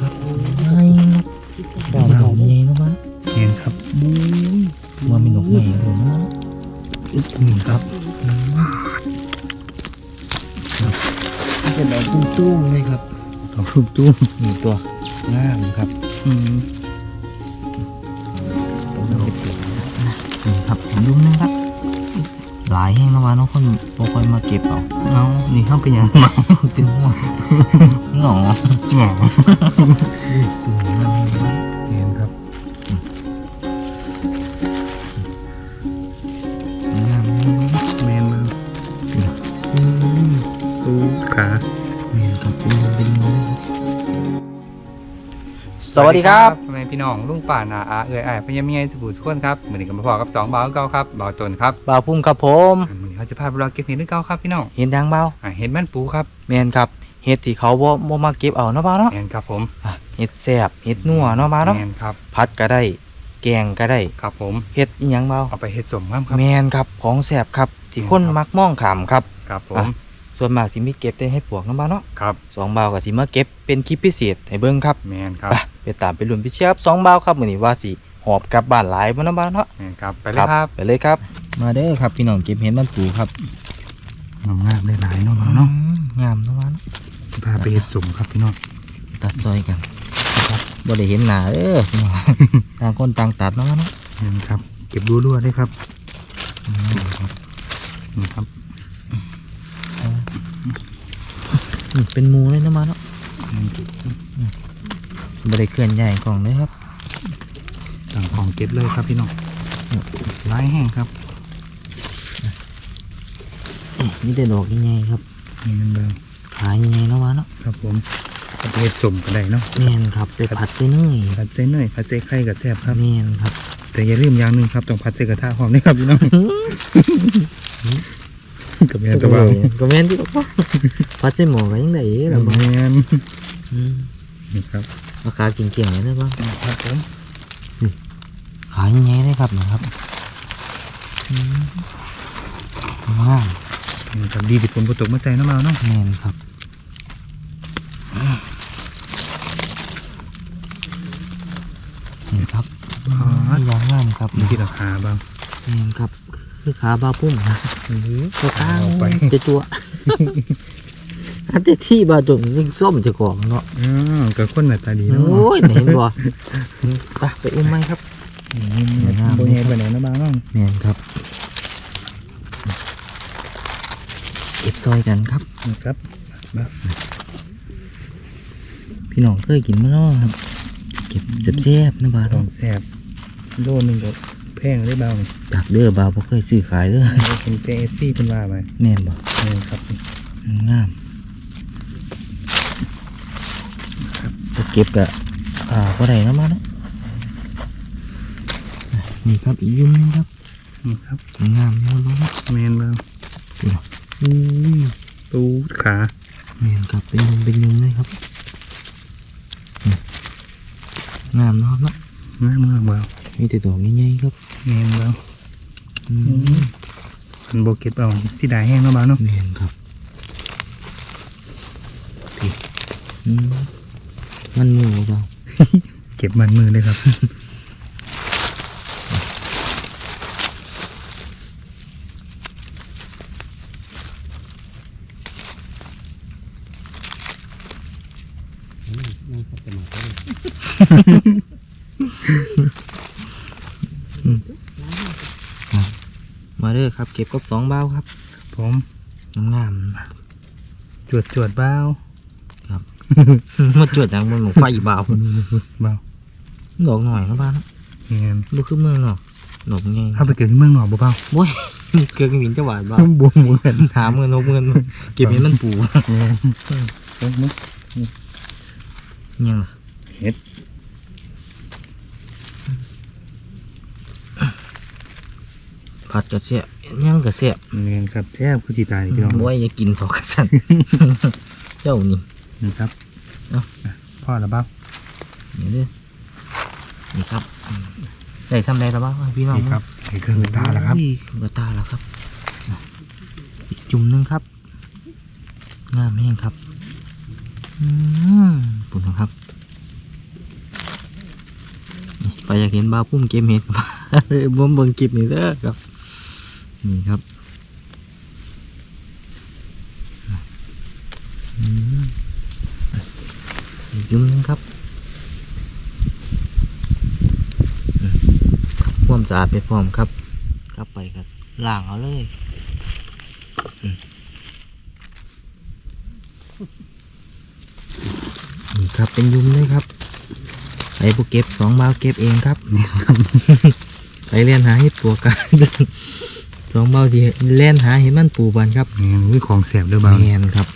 ครับไอ้ดาวดาวใหญ่เนาะมาเห็นครับบู๊ยว่ามีนกใหญ่เลยเนาะนี่ครับเป็นดอกตุ้มๆเลยครับดอกทุบตุ้มมีตัวงามครับอืมต้องเก็บเก็บนะนี่ครับเห็นดุ้มนะครับ หลายแห้งแล้ววะน้องคนบางคนมาเก็บเอาเอานี่เข้าไปยังมาเป็นห่วงหงอหงอตุ่มงามแห้งครับเห็นครับงามแห้งเลยแมนมาอืมตูขา สวัสดีครับพ่อแม่พี่น้องลุงป่านาอาเอ่ยอ้ายพญามีไอสบู่ทุกคนครับเหมือนกันมาพอกับสองบ่าวเก่าครับบ่าวตนครับบ่าวพุ่มครับผมอ่ามื้อนี้เขาจะพาไปรอเก็บเห็ดด้วยเก่าครับพี่น้องเห็นดังเบาอ่าเห็ดมันปูครับแมนครับเห็ดที่เขาบ่บ่มาเก็บเอาเนาะบ่าวเนาะแมนครับผมอะเห็ดแซ่บเห็ดนัวเนาะบ่าวเนาะแมนครับผัดก็ได้ แกงก็ได้ครับผมเห็ดอีหยังเบาเอาไปเห็ดสมครับครับแมนครับของแซ่บครับที่คนแม่นครับมักมองขามครับครับผอะมส่วนมากสิมีเก็บได้ให้ปวกเนาะบ่าวเนาะครับสองบ่าวก็สิมาเก็บเป็นคลิปพิเศษให้เบิ่งครับแมนครับไปไป ตามไปลุ้นไปเชียร์ครับสองบ่าวครับมื้อนี้ว่าสิหอบกลับบ้านหลายบ่เนาะบ่าวเนาะแมนครับไปเลยครับไปเลยครับ มาเด้อครับพี่น้องเก็บเห็ดมันปูครับงามงามได้หลายเนาะบ่าวเนาะอืมงามเนาะบ่าวเนาะจะพาไปเห็ดสมครับพี่น้องตัดซอยกันนะครับบ่ได้เห็นหน้าเด้อพี่น้องต่างคนต่างตัดเนาะบ่าวเนาะแมนครับ เก็บรัวๆได้ครับนี่ครับอืมเป็นหมูเลยเนาะบ่าวเนาะ แม่นครับบ่ได้เคลื่อนย้ายกล่องเลยครับต่างของเก็บเลยครับพี่น้องร้ายแห้งครับนี่แต่ดอกใหญ่ๆครับนี่มันเลยขาใหญ่ๆเนาะบ่าวเนาะครับผมเอาไปเห็ดสมก็ได้เนาะแม่นครับไปผัดใส่เนยผัดเส้นเนยผัดเส้นไข่กับแซ่บครับแม่นครับ แต่อย่าลืมอย่างหนึ่งครับต้องผัดเส้นกระทะหอมนะครับพี่น้องกับแม่ตะเบาก็แม่นที่บอกว่าผัดใส่หม้อก็ยังได้อีกล่ะบ่แม่นอืมนี่ครับ ราคาเก่งๆเลยเด้อบ่าวครับผมขาใหญ่ๆเลยครับนะครับอืมงามนี่ครับดีที่ฝนบ่ตกมาใส่น้ำมันเนาะแม่นครับนี่ครับนี่ยางงามครับมีที่ราคาบ้างนี่ครับคือขาบาปุ้มนะหรือตัวกลางเอาไปจะตัว อันที่ที่บาจุ่มยังส้มจะกรอกเนาะอ๋อกับคนหน้าตาดีเนาะโอ้ยเห็นบ่ไปไปอุ้มไหมครับนี่โบใหญ่ไปไหนน้ำมันเนาะแม่นครับเก็บซอยกันครับนี่ครับมาพี่น้องเคยกินมั้ยเนาะครับ เก็บแซ่บๆนะบาลทองแซ่บโลนึงก็แพงได้บ้างจากเด้อบาบ่เคยซื้อขายเด้อเป็นเจเอซี่เป็นว่าไปแม่นบ่นี่ครับงามไปเก็บกะอ่าบ่ได้เนาะมาเนาะนี่ครับอีกยุ่มหนึงครับนี่ครับงามเนาะบ่เนาะแมนบ้างอุ้ยตูดขาแม่นครับเป็นยุมเป็นยุมเลยครับนี่งามเนาะครับเนาะงามมากบ้างมีแต่ดอกใหญ่ๆครับแมนบ้างอืมมันโบเก็บเอาสีดาแห้งเนาะบ้างเนาะแม่นครับพี่อืม มันหมูเปล่าเก็บมันมือเลยครับมาเด้อครับ เก็บกับสองเบ้าครับ ผมงามจวดจวดเบ้าๆ มาจวดอย่างมันหมกไฟเบาเบ้าดอกหน่อยเนาะบ้านเนาะแมนบ่คือเมืองเนาะดอกไงถ้าไปเกิดที่เมืองหนอกบ่เบ้าโอ้ยเกลือกินจะหวานเบาบวมเหมือนหาเงินหกเงินเก็บเห็นมันปูแมนเอ๊ะนี่ยังล่ะเห็ดผัดกระเสียยังกระเสียแมนครับแซ่บคือจีตายพี่น้องบ่ว่าอย่ากินถอกกระสันเจ้านี่ นี่ครับเอาพ่อระบปล่านี่นี่ครับใส่ซ้ำได้ระบาปล่พี่น้องนี่ครับใส่เครื่องกตาละครับนี่ครื่องกตาละครับจุ่มนึงครับงามแห้งครับปุ่นครับไปอยากเห็นบาพุ่มเกมเห็ดมาเลยบ่มบังกิบนี่เด้อครับ นี่ครับ ยุ่มหนึงครับอืมทำความสะอาดไปพร้อมครับกลับไปครับล้างเอาเลยอืมนี่ครับเป็นยุ่มเลยครับไอ้พวกเก็บสองบาวเก็บเองครับไปเรียนหาเห็ดปัวกันสองบาวสิเล่นหาเห็ดมันปูบันครับแม่นอุ้ยของแสบเด้อบ่าวแมนครับ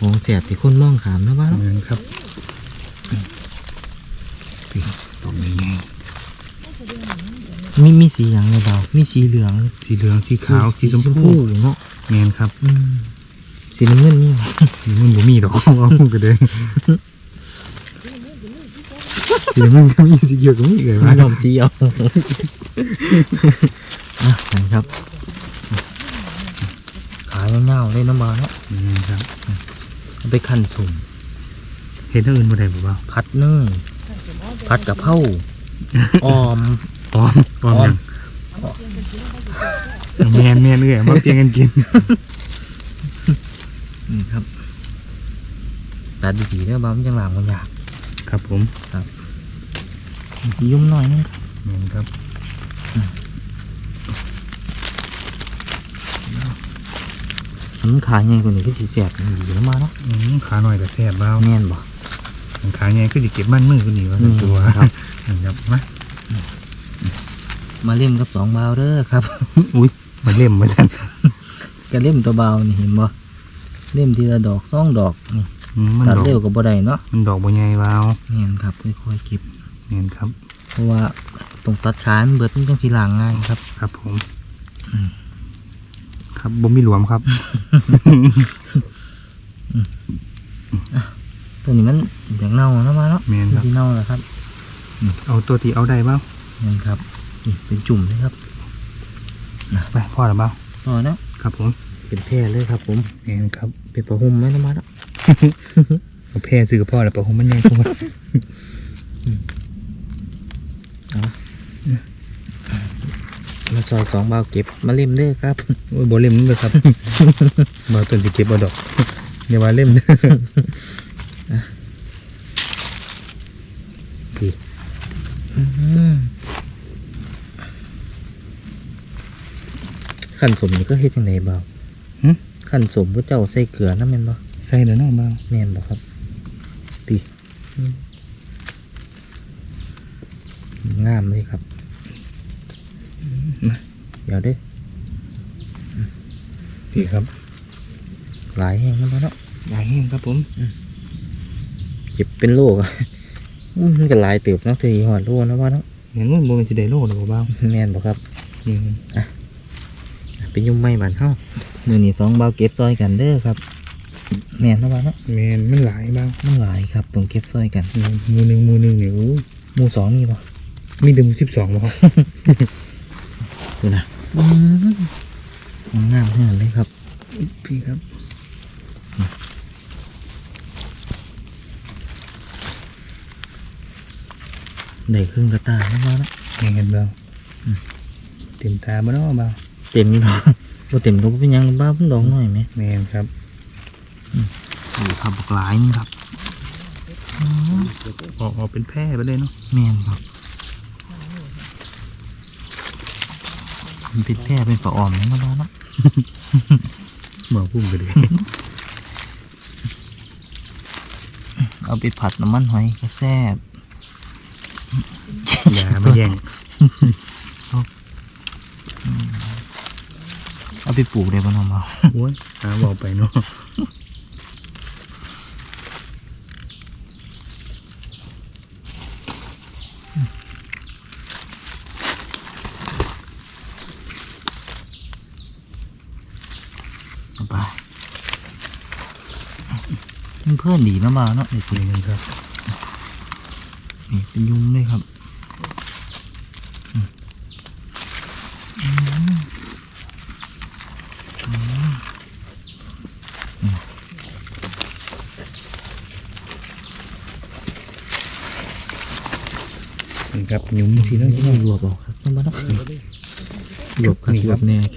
ของเสียบที่คนมองขามนะบ้านแม่นครับพี่ตรงนี้ไงมีมีสีอย่างไรเบามีสีเหลือง สีเหลือง สีขาว สีชมพูเนาะแม่นครับอืมสีน้ำเงินนี่สีมันบ่มีดอกเอาก็ได้สีมันก็มีสีเขียวก็มีเลยมัว่านยอมสีเอาอะนะครับ ขายเงาๆเลยน้ำบาเนาะแม่นครับเอา ไปขั้นสุ่มเห็นเท่าอื่นบ่ได้บ่บ่าวผัดเนยผัดกะเพราออมปอมปอมยังแม่นแม่นเอ้ยมาเปลี่ยนกันกินนี่ครับตัดดีๆเด้อบ้ามันจังหลังมันอยากครับผมยุ่มหน่อยนึงแม่นครับ มัน ขายไงกว่านี้ก็สีแสบดีแล้วมาเนาะอืมขาหน่อยก็แซ่บบ่าวแน่นบ่ขาใหญ่คือสิเก็บมันมือคนนี้ว่าอืมตัวครับนะครับมามาเล่มกับสองบาวเด้อครับ อุ้ยมาเล่มมาซั่นกระเล่มตัวบาวนี่เห็นบ่เล่มทีละดอกสองดอกนี่อืมมันตัดดอกเร็วกับบ่ได้เนาะมันดอกบ่ใหญ่บ่าวแน่นครับค่อยๆเก็บแม่นครับ เพราะว่าตรงตัดขามันเบิดมันจังสิล้างง่ายครับ ครับผมอืม ครับบ่มีหลวมครับตัวนี้มันอย่างเน่าเนาะมาเนาะแม่นครับที่เน่าแล้วครับ เอาตัวที่เอาได้บ่าวนี่ครับนี่เป็นจุ่มเลยครับไปพ่อแล้วบ่าวต่อเนาะครับผมเป็นแพร่เลยครับ ผมแม่นครับ เป็นประหุ่มไหมนะมาเนาะเอาแพร่ซื้อกับพ่อแล้วปะผมมันใหญ่กว่า มาซอยสองบาวเก็บมาเล่มเด้อครับโอ้ยบ่เล่มนึงเลยครับบ่าวต้นสิเก็บบ่ดอกอย่าว่าเล่มเด้อพี่ขันสมนี่ก็เฮ็ดจังไดบ่าวหึขันสมพระเจ้าใส่เกลือน้ำแม่นบ่ใส่แล้วเนาะบ่าวแม่นบ่ครับปีงามเลยครับ มาเดี๋ยวเด้อพี่ครับ หลายแห้งแล้วเนาะหลายแห้งครับผมเจ็บเป็นโรคอะอื้อมันก็หลายเติบเนาะที่หอดโรคนะว่าเนาะเห็นว่าบ่แม่นสิได้โลดอกบ่าวแม่นบ่ครับนี่เป็นยุ่มไม้บานเฮามือนี้สองบาวเก็บซอยกันเด้อครับแม่นนะว่าเนาะแม่นมันหลายบ่าวมันหลายครับต้องเก็บซอยกันอืมหมู่หนึงหมู่หนึงนี่โอ้หมู่สองมีบ่มีถึง12บ่ครับ ดูนะงามขนาดเลยครับพี่ครับได้ครึ่งกระตายนะว่าเนาะแม่นบ่าวเต็มตาบ่เนาะบ่าวเต็มอยู่เนาะบ่เต็มก็บ่เป็นหยังบ้าเพิ่นดอกน้อยไหมแม่นครับอยู่ครับบักหลายนึงครับออกออกเป็นแพร่ไปเลยเนาะแม่นครับ มันเป็นแพร่เป็นฝาอ่อมนะบ้าเนาะบ่าวพุ่มก็ได้เอาไปผัดน้ำมันหอยก็แซ่บอย่ามาแย่งเอาไปปลูกได้บ่น้องเบาโอ้ยหาบอกไปเนาะ ไปมันเพื่อนดีนะบ่าวเนาะเด็กนี่นึงครับนี่เป็นยุงเลยครับอืมอืมอืมนี่ครับหยุ่มสีที่แล้นั่วนพี่น้องรวบออกครับต้องมาเนาะรวบครับนี่รควรับบแน่แก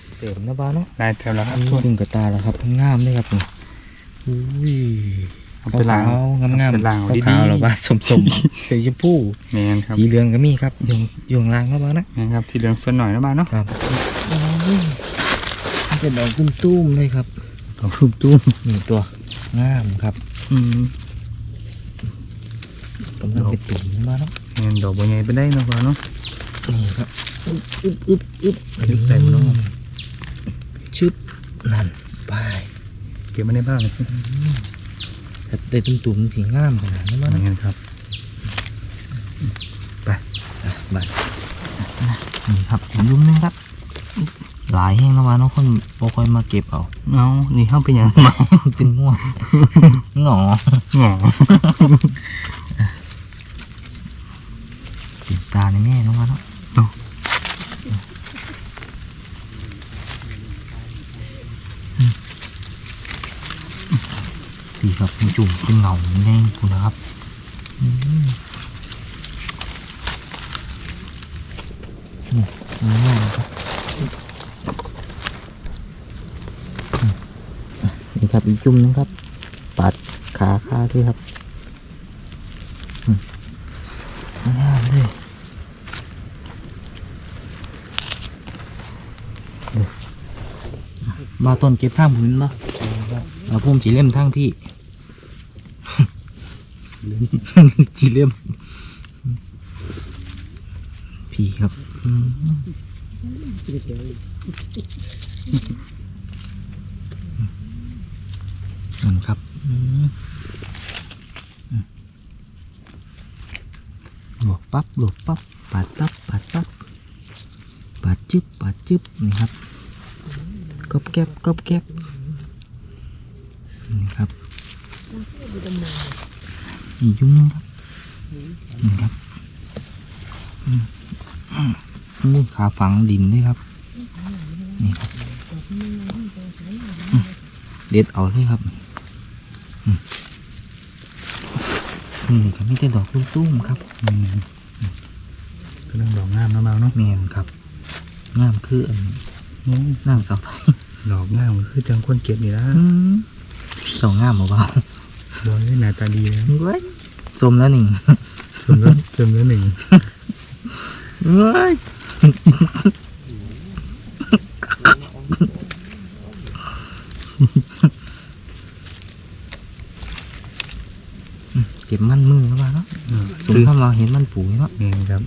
เต็มนะบ้าเนาะลายแถวแล้วครับพึ่งกระตาแล้วครับงามเลยครับนี่อุ้ยเอาไปล้างขาวๆงามไปล้างๆเอาดีๆขาวๆแล้วบ้าสมสมๆสีชมพูแมนครับสีเหลืองก็มีครับอยู่อยู่ข้างล่างนะบ้านะแมนครับสีเหลืองส่วนหน่อยนะบ้านเนาะครับเป็นดอกตุ้มๆเลยครับดอกรูปตุ้มนี่ตัวงามครับอืมกำลังเป็นตุ่มมาแล้วแมนดอกบัวใหญ่ไปได้เนาะบ้านเนาะนี่ครับอึบอึบอึบลึกใจมันเนาะ ชึบนั่นไปเก็บมาในบ้านเลยแต่ได้ตุ่มตุ่มๆสีงามขนาดนี้มาแมแล้วนครับอะไปนี่ครับเห็นยุ่มหนึงครับ หลายแห้งแล้วมาเนาะคนบอคอยมาเก็บเอาเอานี่เข้าไปยังมาเป็นง่วงหงอหงอติดตาในแม่เนาะมาเนาะีครับเป็นจุ่มเป็นเงาแน่คุณนะครับอืมนี่ง่ายครับนี่ครับอีจุ่มนึงครับ ปัดขาข้าด้วยครับมง่ายเลยมาต้นเก็บท่ามพื้นมาเอาพุ่มจีเล่มทั้งพี่ จีเล่มพี่ครับนั่นครับหลวกปั๊บหลวกปั๊บปัดปั๊บปัดปั๊บปัดจึ๊บปัดจึ๊บนี่ครับกบแก็บกบแก็บนี่ครับ นี่ยุ่งนึงครับนี่ครับอืมอืมนี่ขาฝังดินด้วยครับ นี่ครับอืมเด็ดเอาเลยครับอืมนี่ครับไม่ได้ดอกตุ้มๆครับอืมกำลังดอกงามนะบ้านเนาะแมนครับ งามคืออันโอ้ยนางสาวไทยดอกงามคือจังคนเก็บนี่ละสองงามเบาบอยหน้าตาดีเลยๆเว้ย สมแล้วหนึ่งส่วนละส่วนละหนึ่งเว้ยเก็บมันมือเข้ามาเนาะอืมสมเข้ามาเห็นมันปุ๋ยเนาะแมนครับ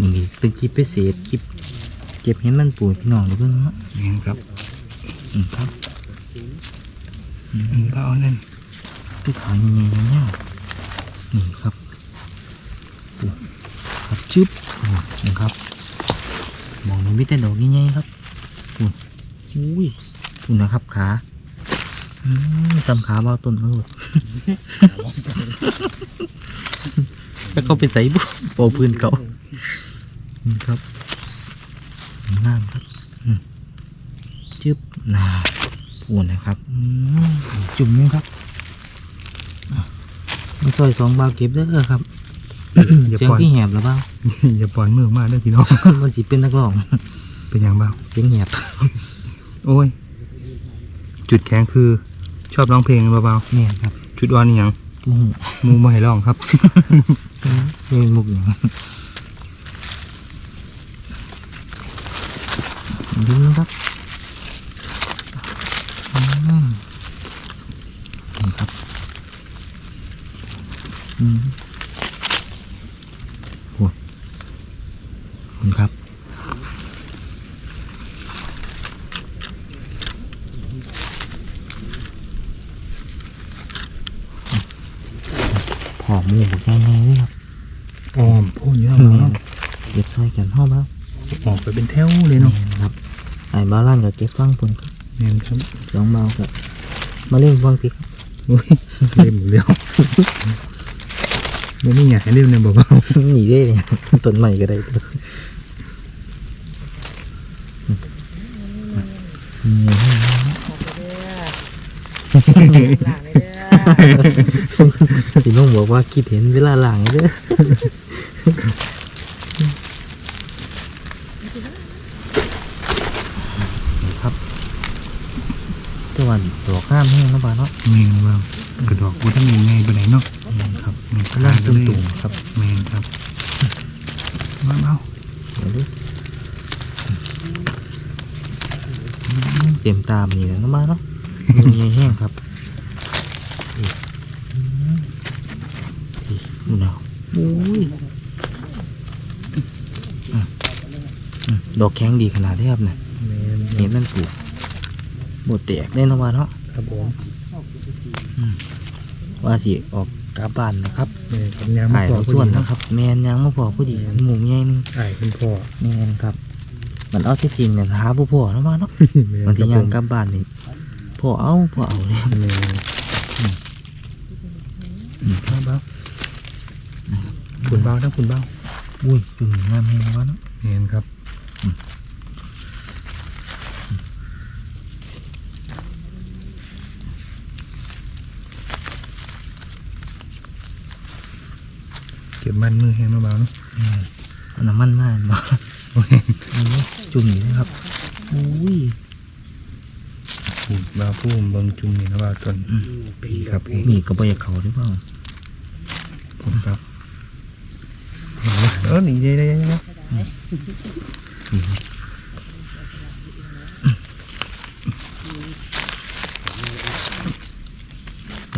นี่ดิเป็นคลิปพิเศษคลิปเก็บเห็นมันปุ๋ยพี่น้องเดี๋ยวเพิ่งเนาะแมนครับอืมครับอื มก็เอานั่นตัวขาวเงี้ยๆเนี่ยนี่ครับโอ้ครับชึบนี่ครับมองนี่ไม่แต่ดอกใหญ่ๆครับโอ้อุ้ยคุณนะครับขาจำขาเบาต้นเออแล้วก็ไปใส่บุโปพื้นเขานี่ครับงามครับจึ๊บนา พูนนะครับอืมจุ่มนึงครับอะมันซอยสองบาวเก็บเด้อครับอย่าเสียงปล่อยที่แหบหรือเปล่าอย่าปล่อยมือมากเด้อพี่น้องมันจิเป็นนักร้อง เป็นอย่างเบาเสียงแหบโอ้ย จุดแข็งคือชอบร้องเพลงเบาเนี่ยครับๆจุดอ่อนนี่หยังมูมูมาให้ร้องครับเล่นมุกอย่างยิ้มนะครับอืมนี่ครับอืม โอ้ยคุณครับ หอมหมูบักง่ายๆเลยครับออมพูดเยอะมากเก็บซอยกันห้องแล้วออกไปเป็นแถวเลยเนาะครับ ไอ้บ้าล่านกับเก็บฟังปุ่นครับแม่นครับสองเมากับมาเล่นฟังพริกครับโอ้ยเล่มเร็ว ไม่นี่อยากให้เล่มเนี่ยเบาหนีได้เลยต้นใหม่ก็ได้ตัวนี่หลังเลยเด้อพี่น้องบอกว่าคิดเห็นเวลาหลังเด้อนี่ครับตะวันดอกห้ามแห้งแล้วบ้าเนาะเมนว่า กระดอกบัวทั้งยังไงไปไหนเนาะแม่นครับเมนกำลังตุ่มๆครับเมนครับมาเอาเดี๋ยวดูเต็มตามนี่แหละนะบ้าเนาะมันยังแห้งครับนี่อืมนี่ดูหนาวโอ้ยอืมอืมดอกแข็งดีขนาดนี้ครับเนี่ยเมนเห็นมันถูกบดแตกได้นะว่าเนาะครับผม ว่าสิออกกลับบ้านนะครับเมนกับยางถ่ายเราชวนนะครับแมนยังมาพอผู้ดีหมูใหญ่นึงถ่ายเป็นพ่อแมนครับ มันเอาที่จริงเนี่ยหาผู้พ่อนะว่าเนาะเมนบางทีครับยังผมกลับบ้านนี่พ่อเอาพ่อเอาเลยเมนมาเบ้าคุณเบ้าทั้งคุณเบ้าอุ้ยจุ่มงามแห้งนะว่าเนาะเมนครับ ก็บมันมือแห้งมาเบาเนาะแม่นเอาน้ำมันมากบ่โอ้ยอันนี้จุ่มนี่นะครับอุ้ยพูดบาพูมเบิงจุ่มนี่นะว่าจนปีครับเองมีกระเบอยากเขาหรือเปล่าผมครับเออหนีได้ได้ได้นี่ครับ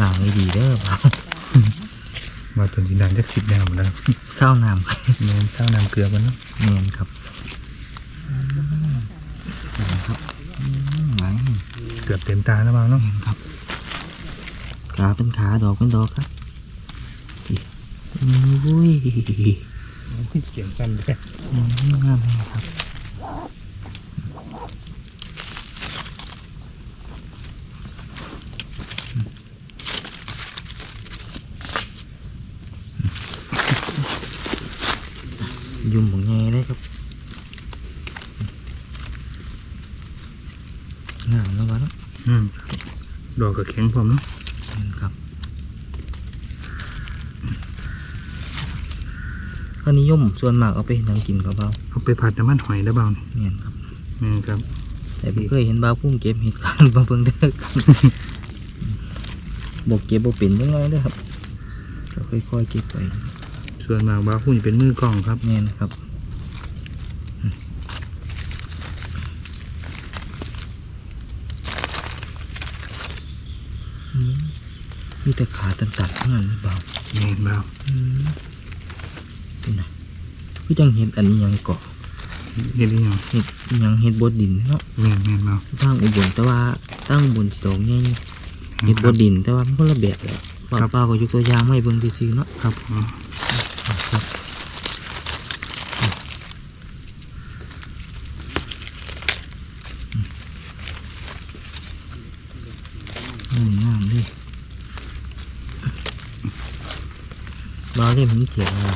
ล้างให้ดีเด้อบ่าว มาจนสินานจักสิบแนวหมดแล้วเศร้าน้ำครับเมนเศร้าน้ำเกลือมันเนาะแมนครับอืมนะครับอืมหลังเกือบเต็มตาแล้วเบาเนาะแมนครับขาเป็นขาดอกเป็นดอกครับอีอุ้ยเขียนสั้นเลยอืมงามเลยครับ ยุ่มของไงได้ครับงามแล้ววะเนาะอืมดอกกับแข็งพร้อมเนาะอืมครับก็นิยมส่วนมากเอาไปนั่งกินกับเบาเอาไปผัดน้ำมันหอยได้เบาเนี่ยเนียนครับเมนครับ แต่ผมเคยเห็นเบาพุ่งเก็บเห็ดกันมาเบิ่งเด้อครับบอกเก็บบอกเป็นยังไงเด้อครับก็ค่อยๆเก็บไป ส่วนมากบาพูจะเป็นมือกล้องครับเนียนครับอืมอืมมีแต่ขาตันๆเท่านั้นหรือเปล่าเมนเบาอืมเป็นไงพี่จังเห็ดอันนี้ยังเกาะเห็นหรือยังเห็ดอิหยังเห็ดบดดินเนาะเมนเมนเบาตั้งอุบลแต่ว่าตั้งอุบลสิดอกใหญ่เห็ดบดดินแต่ว่ามันคนละแบบเลยป้าป้าก็ยกตัวอย่างไม่เบิ่งซื่อๆเนาะครับผมครับอืมงามดิ บาเล่มหินเจียวอะ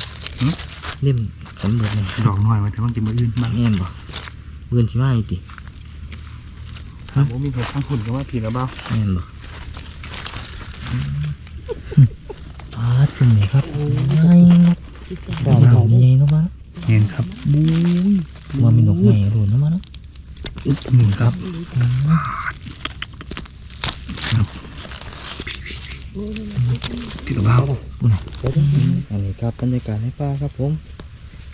เล่มกันเบิดเลยดอกน้อยมาแต่ว่ากินมืออื่นบ้างแม่นบ่เพื่อนสิมาอีกติครับผมมีเห็ดข้างหุ่นก็ว่าผิดแล้วเบาแม่นบ่ปาดจุ่มนี่ครับโอ้ยดอกดอกใหญ่เนาะมาเมนครับบุ้ยว่ามีนกใหญ่โดนเนาะมาเนาะหนึ่งครับ ผิดแล้วเบาอันนี้ครับบรรยากาศในป่าครับผม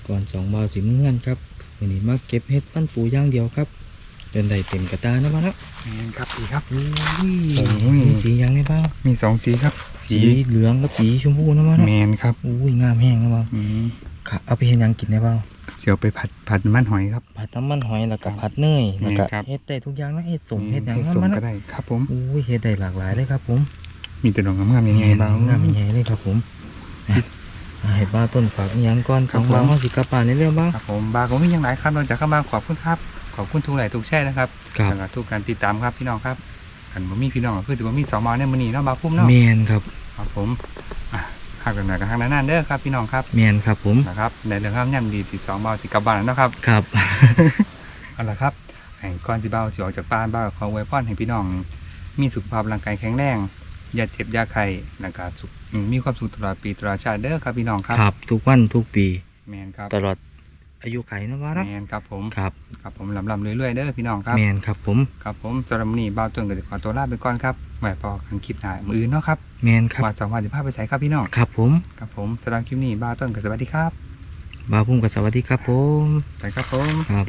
ก่อนสองบาวสีเมือนครับวันนี้มาเก็บเห็ดปั้นปูอย่างเดียวครับจนได้เต็มกระตาเนาะมาเนาะเมนครับดีครับอุ้ยโอ้ยมีสีหยังในบ้างมีสองสีครับ สีเหลืองกับสีชมพูเนาะมาเนาะเมนครับอุ้ยงามแห้งเนาะมาอืมค่ะเอาไปเห็นยังกินได้บ้างเสียวไปผัดผัดน้ำมันหอยครับผัดน้ำมันหอยแล้วก็ผัดเนยแล้วก็นี่ครับเฮ็ดได้ทุกอย่างนะเฮ็ดสมเฮ็ดหยังให้เนาะส่งมาก็เนาะได้ครับผมอุ้ยเฮ็ดได้หลากหลายเลยครับผม มีแต่ดอกงามๆยังไงบ้างงามใหญ่เลยครับผมอะให้บ้าต้นฝากอิหยังก่อนคขรับองผมบ้าเฮาสิกลับบ้านในเรื่องบ้างครับผมบาร์ก็มีอย่างไรครับนอกจากเข้ามาขอบคุณครับ ขอบคุณทุกหลายทุกแช่นะครับครับแล้วก็ทุกการติดตามครับพี่น้องครับกันบ่มีพี่น้องก็คือจะบ่มีสองมาในมื้อนี้เนาะบาร์พุ่มเนาะแมนครับครับผมอะหากกันหน่อยกันทางนั้นเด้อครับพี่น้องครับแมนครับผมนะครับในเรื่องข้ามย่ำดีที่สองเบาสิกลับบ้านแล้วเนาะครับครับเอาละครับไอ้ก่อนสิเบาสิออกจากบ้านบ้าขออวยพรให้พี่น้องมีสุขภาพร่างกายแข็งแรง อย่าเจ็บอย่าไข้แล้วก็สุขอืมมีความสุขตลอดปีตลอดชาติเด้อครับพี่น้องครับครับ ทุกวันทุกปี แมนครับตลอดอายุไขนะว่าเนาะแมนครับผมครับครับผมลำลำเรื่อยๆเด้อพี่น้องครับ แมนครับผม ครับผมสำหรับวันนี้บ่าวต้นก็จะขอตัวลาไปก่อนครับไว้พอกันคลิปหน้ามืออื่นเนาะครับแมนครับว่าสองวันจะพาไปใส่ครับพี่น้องครับผมครับผมสำหรับคลิปนี้บ่าวต้นก็สวัสดีครับบาวพุ่มกับสวัสดีครับผม ไปครับผม ครับ